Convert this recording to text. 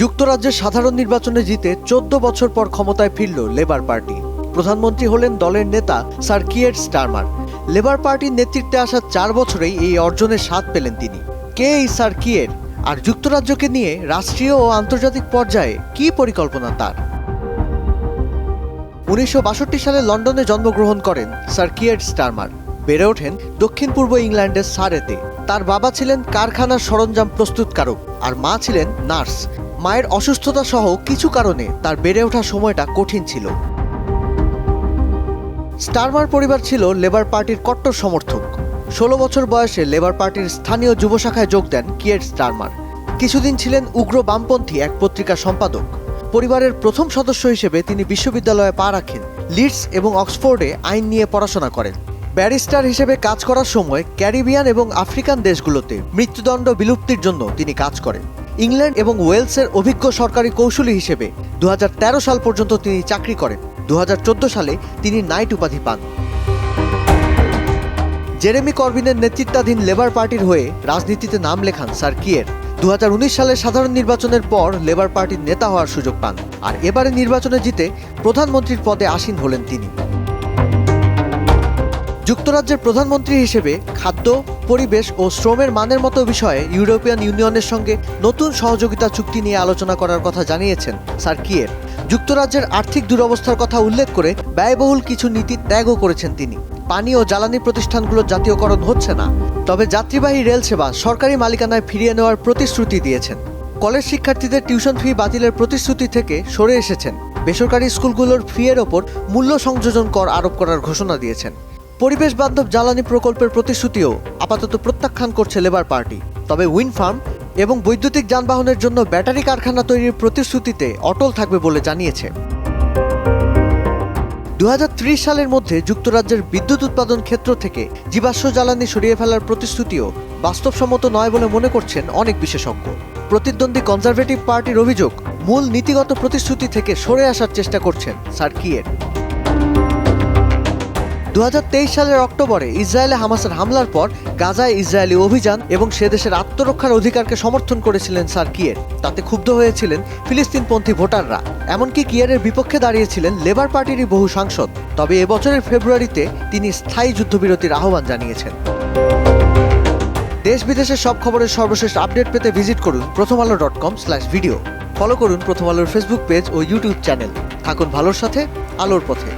যুক্তরাজ্যের সাধারণ নির্বাচনে জিতে চোদ্দ বছর পর ক্ষমতায় ফিরল লেবার পার্টি। প্রধানমন্ত্রী হলেন দলের নেতা স্যার কিয়ের স্টারমার। লেবার পার্টির নেতৃত্বে আসা চার বছরেই এই অর্জনের স্বাদ পেলেন তিনি। কে এই স্যার কিয়ের আর যুক্তরাজ্যকে নিয়ে রাষ্ট্রীয় ও আন্তর্জাতিক পর্যায়ে কি পরিকল্পনা তার? উনিশশো বাষট্টি সালে লন্ডনে জন্মগ্রহণ করেন স্যার কিয়ের স্টারমার। বেড়ে ওঠেন দক্ষিণ পূর্ব ইংল্যান্ডের সারেতে। তার বাবা ছিলেন কারখানার সরঞ্জাম প্রস্তুতকারক, আর মা ছিলেন নার্স। মায়ের অসুস্থতা সহ কিছু কারণে তার বেড়ে ওঠার সময়টা কঠিন ছিল। স্টারমার পরিবার ছিল লেবার পার্টির কট্টর সমর্থক। ষোলো বছর বয়সে লেবার পার্টির স্থানীয় যুব শাখায় যোগ দেন কিয়ের স্টারমার কিছুদিন ছিলেন উগ্র বামপন্থী এক পত্রিকার সম্পাদক। পরিবারের প্রথম সদস্য হিসেবে তিনি বিশ্ববিদ্যালয়ে পা রাখেন, লিডস এবং অক্সফোর্ডে আইন নিয়ে পড়াশোনা করেন। ব্যারিস্টার হিসেবে কাজ করার সময় ক্যারিবিয়ান এবং আফ্রিকান দেশগুলোতে মৃত্যুদণ্ড বিলুপ্তির জন্য তিনি কাজ করেন। ইংল্যান্ড এবং ওয়েলসের অভিজ্ঞ সরকারি কৌশলী হিসেবে দু হাজার তেরো সাল পর্যন্ত তিনি চাকরি করেন। দু হাজার চোদ্দ সালে তিনি নাইট উপাধি পান। জেরেমি করবিনের নেতৃত্বাধীন লেবার পার্টির হয়ে রাজনীতিতে নাম লেখান স্যার কিয়ের। দু সালের সাধারণ নির্বাচনের পর লেবার পার্টির নেতা হওয়ার সুযোগ পান। আর এবারে নির্বাচনে জিতে প্রধানমন্ত্রীর পদে আসীন হলেন তিনি। যুক্তরাজ্যের প্রধানমন্ত্রী হিসেবে খাদ্য পরিবেশ ও শ্রমের মানের মতো বিষয়ে ইউরোপিয়ান ইউনিয়নের সঙ্গে নতুন সহযোগিতা চুক্তি নিয়ে আলোচনা করার কথা জানিয়েছেন স্যার কিয়ের। যুক্তরাজ্যের আর্থিক দুরবস্থার কথা উল্লেখ করে ব্যয়বহুল কিছু নীতি ত্যাগও করেছেন তিনি। পানি ও জ্বালানি প্রতিষ্ঠানগুলোর জাতীয়করণ হচ্ছে না। তবে যাত্রীবাহী রেল সেবা সরকারি মালিকানায় ফিরিয়ে নেওয়ার প্রতিশ্রুতি দিয়েছেন। কলেজ শিক্ষার্থীদের টিউশন ফি বাতিলের প্রতিশ্রুতি থেকে সরে এসেছেন। বেসরকারি স্কুলগুলোর ফিয়ের ওপর মূল্য সংযোজন কর আরোপ করার ঘোষণা দিয়েছেন। পরিবেশ বান্ধব জ্বালানি প্রকল্পের প্রতিশ্রুতিও আপাতত প্রত্যাখ্যান করছে লেবার পার্টি। তবে উইন্ড ফার্ম এবং বৈদ্যুতিক যানবাহনের জন্য ব্যাটারি কারখানা তৈরির প্রতিশ্রুতিতে অটল থাকবে বলে জানিয়েছে। দু হাজার ত্রিশ সালের মধ্যে যুক্তরাজ্যের বিদ্যুৎ উৎপাদন ক্ষেত্র থেকে জীবাশ্ম জ্বালানি সরিয়ে ফেলার প্রতিশ্রুতিও বাস্তবসম্মত নয় বলে মনে করছেন অনেক বিশেষজ্ঞ। প্রতিদ্বন্দ্বী কনজারভেটিভ পার্টির অভিযোগ, মূল নীতিগত প্রতিশ্রুতি থেকে সরে আসার চেষ্টা করছেন স্যার কিয়ের দু হাজার তেইশ সালের অক্টোবরে ইসরায়েলে হামাসের হামলার পর গাজায় ইসরায়েলি অভিযান এবং সে দেশের আত্মরক্ষার অধিকারকে সমর্থন করেছিলেন স্যার কিয়ের। তাতে ক্ষুব্ধ হয়েছিলেন ফিলিস্তিনপন্থী ভোটাররা। এমনকি কিয়ারের বিপক্ষে দাঁড়িয়েছিলেন লেবার পার্টিরই বহু সাংসদ। তবে এবছরের ফেব্রুয়ারিতে তিনি স্থায়ী যুদ্ধবিরতির আহ্বান জানিয়েছেন। দেশ বিদেশের সব খবরের সর্বশেষ আপডেট পেতে ভিজিট করুন Prothom Alo dot com slash video. Follow করুন প্রথম আলোর ফেসবুক পেজ ও ইউটিউব চ্যানেল। থাকুন ভালোর সাথে, আলোর পথে।